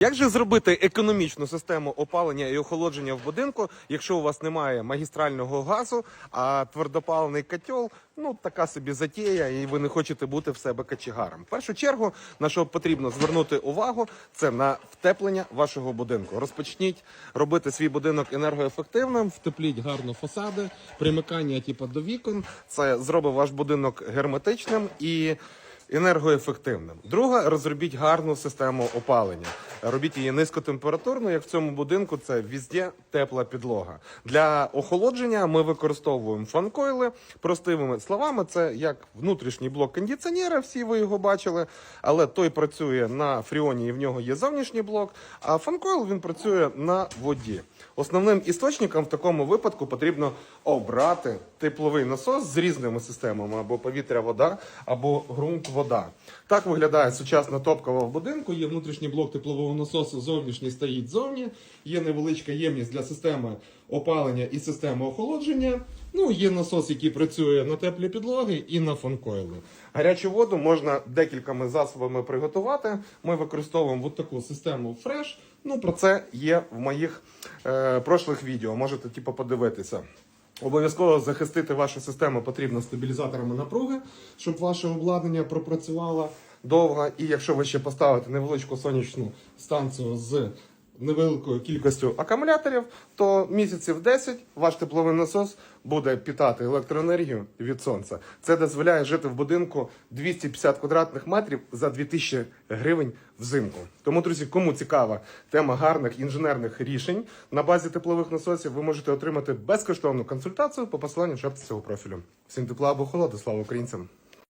Як же зробити економічну систему опалення і охолодження в будинку, якщо у вас немає магістрального газу, а твердопаливний котел, ну така собі затія, і ви не хочете бути в себе качегаром? В першу чергу, на що потрібно звернути увагу, це на втеплення вашого будинку. Розпочніть робити свій будинок енергоефективним, втепліть гарно фасади, примикання типу, до вікон. Це зробить ваш будинок герметичним і енергоефективним. Друге, розробіть гарну систему опалення. Робіть її низькотемпературну, як в цьому будинку це візде тепла підлога. Для охолодження ми використовуємо фанкойли. Простими словами, це як внутрішній блок кондиціонера, всі ви його бачили, але той працює на фріоні і в нього є зовнішній блок, а фанкойл він працює на воді. Основним істочником в такому випадку потрібно обрати тепловий насос з різними системами або повітря-вода, або ґрунт-вода. Так виглядає сучасна топкова в будинку. Є внутрішній блок теплового насосу, зовнішній стоїть зовні. Є невеличка ємність для системи опалення і системи охолодження. Ну, є насос, який працює на теплі підлоги і на фанкойли. Гарячу воду можна декількома засобами приготувати. Ми використовуємо от таку систему Fresh. Ну, про це є в моїх е, прошлих відео. Можете типу, подивитися. Обов'язково захистити вашу систему потрібно стабілізаторами напруги, щоб ваше обладнання пропрацювало довго. І якщо ви ще поставите невеличку сонячну станцію з невеликою кількістю акумуляторів, то місяців 10 ваш тепловий насос буде питати електроенергію від сонця. Це дозволяє жити в будинку 250 квадратних метрів за 2000 гривень взимку. Тому, друзі, кому цікава тема гарних інженерних рішень на базі теплових насосів, ви можете отримати безкоштовну консультацію по посиланню шапці цього профілю. Всім тепла або холоду, слава українцям!